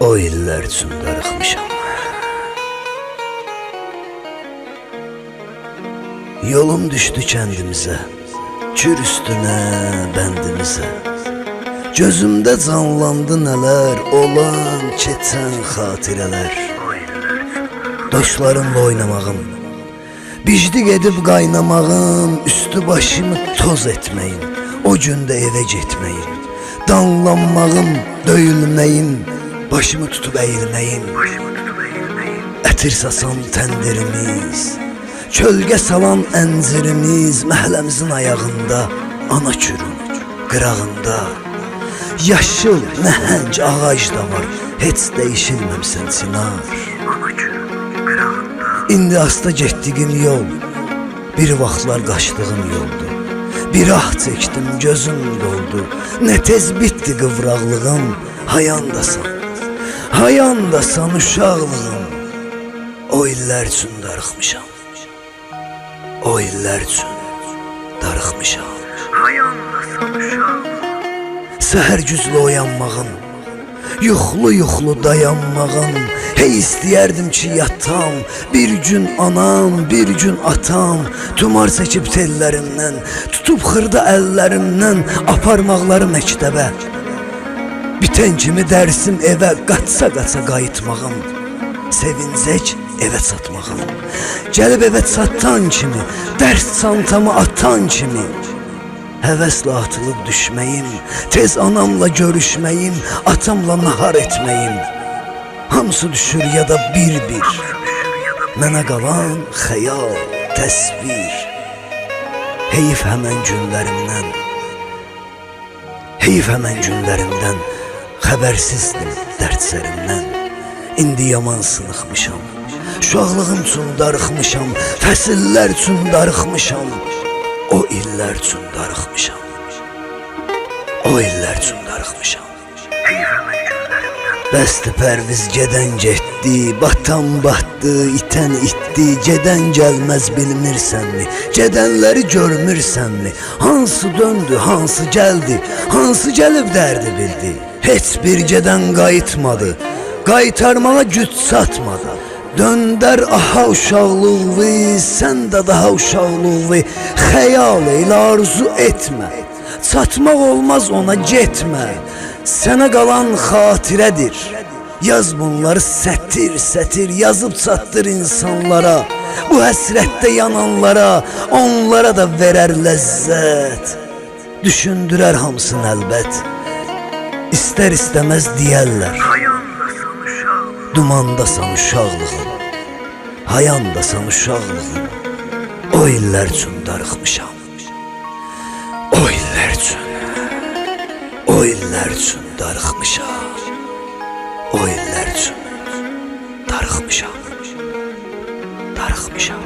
O illər üçün darıxmışam. Yolum düşdü kəndimizə, kür üstünə, bəndimizə. Gözümdə canlandı nələr, olan, keçən xatirələr. Dostlarımla oynamağım, bicdik edib qaynamağım, üstü başımı toz etməyim, o gündə evə getməyim, danlanmağım, döyülməyim, başımı tutub əyilməyim, ətir sasan təndirimiz, kölgə salan əncirimiz məhəlləmizin ayağında, ana kürün qırağında, yaşıl nəhəng ağac da var, heç dəyişilməmsən sinar. İndi asta getdiyim yol bir vaxtlar qaçdığım yoldu. Bir ah çəkdim, gözüm doldu. Nə tez bitdi qıvraqlığım, hayandasan. Hayandasan uşaqlığım. O illər üçün darıxmışam. O illər üçün darıxmışam. Səhər güclü oyanmağım, yuxlu-yuxlu dayanmağım, hey istəyərdim ki, yatam, bir gün anam, bir gün atam, tumar çəkib tellərimdən, tutub xırda əllərimdən aparmaqları məktəbə. Bitən kimi dərsim evə qaça-qaça qayıtmağım, sevincək evə çatmağım. Gəlib evə çatan kimi, dərs çantamı atan kimi, Həvəslə atılıb düşməyim, tez anamla görüşməyim, atamla nahar etməyim. Hamısı düşür ya da bir-bir. Mənə qalan xəyal, təsvir. Heyif həmən günlərimdən. Heyif həmən günlərimdən xəbərsizdim dərdsərimdən. İndi yaman sınıxmışam. Uşaqlığım üçün darıxmışam, fəsillər üçün darıxmışam. O illər üçün darıxmışam. O illər üçün darıxmışam. Bəsdi pərviz gedən getdi, batan batdı, itən itdi, gedən gəlməz bilmirsənmi? Gedənləri görmürsənmi? Hansı döndü, hansı gəldi, hansı gəlib dərdi bildi? Heç bir gedən qayıtmadı, qaytarmağa güc çatmadı. Döndər aha uşaqlığı, sən də daha uşaqlığı, xəyal elə arzu etmə. Çatmaq olmaz ona getmə. Sənə qalan xatirədir. Yaz bunları sətir, sətir yazıb çatdır insanlara. Bu həsrətdə yananlara, onlara da verər ləzzət. Düşündürər hamısını əlbət. İstər istəməz deyərlər. Dumandasan uşaqlığım Hayandasan uşaqlığım O illər üçün darıxmışam O illər üçün darıxmışam. O illər üçün darıxmışam. Darıxmışam